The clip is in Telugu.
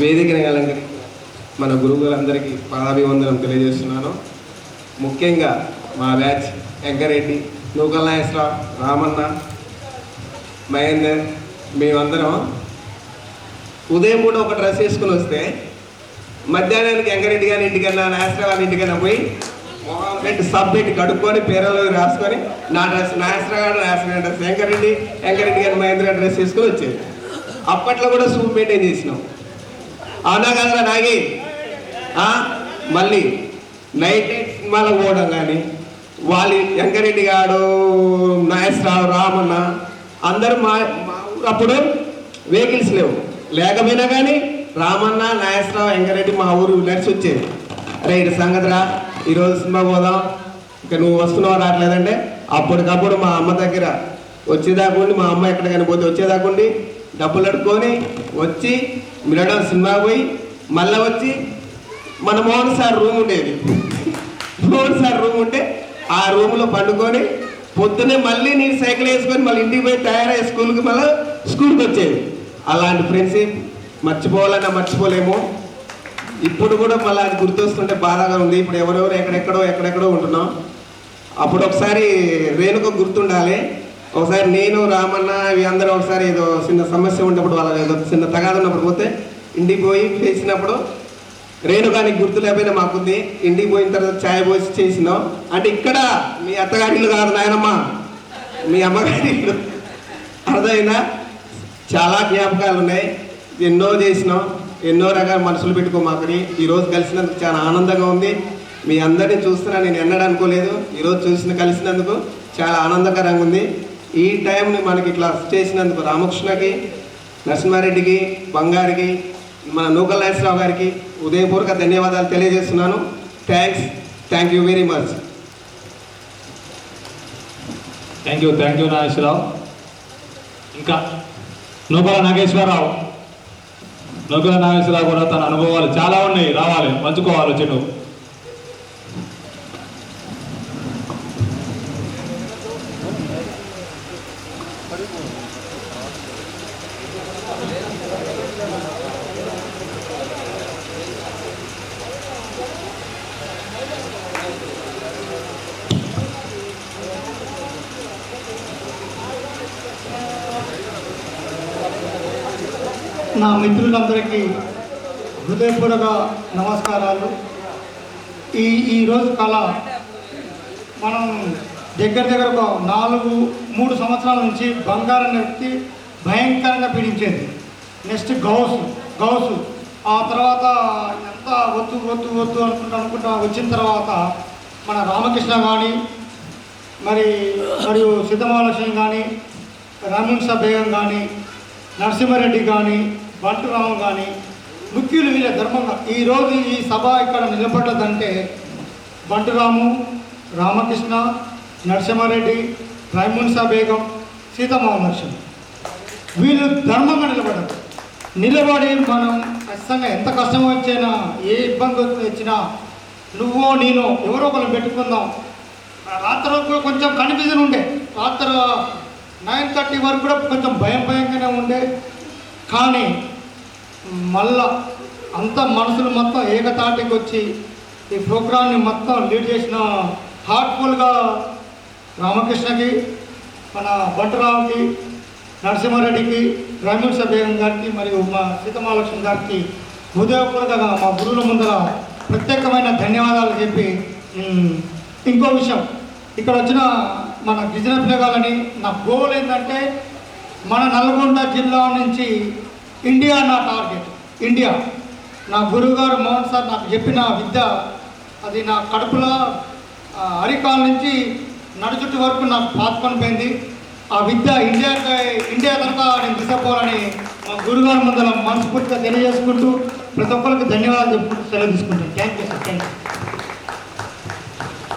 వేదికని అలంకరించిన మన గురువులందరికీ పాదాభివందనం తెలియజేస్తున్నాను. ముఖ్యంగా మా బ్యాచ్ వెంకరెడ్డి నూకల్ నాగేశ్వరరావు రామన్న మహేందర్ మేమందరం ఉదయం పూట ఒక డ్రెస్ వేసుకుని వస్తే మధ్యాహ్నానికి వెంకరెడ్డి గారి ఇంటికన్నా నాగేశ్వరరావు గారి ఇంటికన్నా పోయి పెట్టి సబ్ పెట్టి కడుక్కొని పేరలో రాసుకొని నా డ్రెస్ నాగేశ్వరరావు గారు నాగేశ్వర డ్రెస్ వెంకరెడ్డి వెంకరెడ్డి గారి మహేంద్ర గారి డ్రెస్ వేసుకొని వచ్చేది. అప్పట్లో కూడా సూప్ మెయింటైన్ చేసినాం. అవునా కదా నాగి మళ్ళీ నైట్ సినిమాలో పోవడం కానీ వాళ్ళు వెంకరెడ్డి గారు నాగేశ్వరరావు రామన్న అందరూ మా మా ఊరు అప్పుడు వెహికల్స్ లేవు. లేకపోయినా కానీ రామన్న నాగేశ్వరరావు వెంకరెడ్డి మా ఊరు నడిచి వచ్చేది. అరే ఇటు సంగతిరా? ఈరోజు సినిమా పోదాం. ఇక నువ్వు వస్తున్నావు రావట్లేదంటే అప్పటికప్పుడు మా అమ్మ దగ్గర వచ్చేదాకుండి మా అమ్మ ఎక్కడికైనా పోతే వచ్చేదాకుండి డబ్బులు అడుక్కొని వచ్చి మిరడం సినిమా పోయి మళ్ళీ వచ్చి మన మోహన్ సార్ రూమ్ ఉండేది. మోహన్ సార్ రూమ్ ఉంటే ఆ రూమ్లో పండుకొని పొద్దునే మళ్ళీ నేను సైకిల్ వేసుకొని మళ్ళీ ఇంటికి పోయి తయారై స్కూల్కి మళ్ళీ స్కూల్కి వచ్చేది. అలాంటి ఫ్రెండ్షిప్ మర్చిపోవాలన్నా మర్చిపోలేము. ఇప్పుడు కూడా మళ్ళీ అది గుర్తొస్తుంటే బాధగా ఉంది. ఇప్పుడు ఎవరెవరు ఎక్కడెక్కడో ఎక్కడెక్కడో ఉంటున్నాం. అప్పుడు ఒకసారి రేణుకు గుర్తుండాలి. ఒకసారి నేను రామన్న ఇవి అందరూ ఒకసారి ఏదో చిన్న సమస్య ఉన్నప్పుడు వాళ్ళ ఏదో చిన్న తగాదు ఉన్నప్పుడు పోతే ఇంటికి పోయి చేసినప్పుడు రేణుగానికి గుర్తు లేకపోయినా మాకుంది ఇంటికి పోయిన తర్వాత ఛాయ్ పోసి చేసినాం. అంటే ఇక్కడ మీ అత్తగారి కాదు నాయనమ్మ. మీ అమ్మగారి అర్థమైనా చాలా జ్ఞాపకాలు ఉన్నాయి. ఎన్నో చేసినాం. ఎన్నో రకాల మనసులు పెట్టుకోమాకని. ఈరోజు కలిసినందుకు చాలా ఆనందంగా ఉంది. మీ అందరినీ చూస్తున్నా నేను ఎన్నడనుకోలేదు. ఈరోజు చూసిన కలిసినందుకు చాలా ఆనందకరంగా ఉంది. ఈ టైంని మనకి ఇట్లా చేసినందుకు రామకృష్ణకి నరసింహారెడ్డికి బంగారికి మన నూకల్ నాగేశ్వరరావు గారికి ఉదయపూర్వక ధన్యవాదాలు తెలియజేస్తున్నాను. Thanks thank you very much thank you thank you Nageswararao. ఇంకా నూకల నాగేశ్వరరావు. నూకల నాగేశ్వరరావు కూడా తన అనుభవాలు చాలా ఉన్నాయి. రావాలి. పంచుకోవాలి వచ్చి నా మిత్రులందరికీ హృదయపూర్వక నమస్కారాలు. ఈ ఈరోజు కళ మనం దగ్గర దగ్గర ఒక నాలుగు మూడు సంవత్సరాల నుంచి బంగారం వ్యక్తి భయంకరంగా పీడించేది. నెక్స్ట్ గౌసు గౌసు. ఆ తర్వాత ఎంత వద్దు వద్దు వద్దు అనుకుంటా అనుకుంటా వచ్చిన తర్వాత మన రామకృష్ణ కానీ మరి మరియు సిద్ధమహాలక్ష్మి కానీ రమింస బేగం కానీ నరసింహారెడ్డి కానీ బంటురామ కానీ ముఖ్యులు వీళ్ళ ధర్మంగా ఈరోజు ఈ సభ ఇక్కడ నిలబడ్డదంటే బంటురాము రామకృష్ణ నరసింహారెడ్డి రైమున్సా బేగం సీతమహాలక్ష్మి వీళ్ళు ధర్మంగా నిలబడ్డారు. నిలబడి మనం ఖచ్చితంగా ఎంత కష్టం వచ్చినా ఏ ఇబ్బంది వచ్చినా నువ్వో నేనో ఎవరో ఒకరు పెట్టుకుందాం. రాత్రి వరకు కొంచెం కన్ఫ్యూజన్ ఉండే. రాత్రి నైన్ థర్టీ వరకు కూడా కొంచెం భయం భయంగానే ఉండే. కానీ మళ్ళా అంత మనసులు మొత్తం ఏకతాటికి వచ్చి ఈ ప్రోగ్రామ్ని మొత్తం లీడ్ చేసిన హార్ట్ఫుల్గా రామకృష్ణకి మన భట్టరావుకి నరసింహారెడ్డికి గ్రామీణ బేగం గారికి మరియు మా సీతమహాలక్ష్మి గారికి హృదయపూర్వకంగా మా గురువుల ముందర ప్రత్యేకమైన ధన్యవాదాలు చెప్పి ఇంకో విషయం. ఇక్కడ వచ్చిన మన గిరిజన పిల్లగాలని నా గోల్ ఏంటంటే మన నల్గొండ జిల్లా నుంచి ఇండియా నా టార్గెట్. ఇండియా. నా గురువుగారు మోహన్ సార్ నాకు చెప్పిన విద్య అది నా కడుపులో అరికాల నుంచి నడుచుట్టు వరకు నాకు పాతుకొని పోయింది ఆ విద్య ఇండియా ఇండియా కనుక నేను తీసుకుపోవాలని మా గురుగారి ముందర మనస్ఫూర్తిగా తెలియజేసుకుంటూ ప్రతి ఒక్కరికి ధన్యవాదాలు చెప్పుకుంటూ సెలవు తీసుకుంటాను thank you sir thank you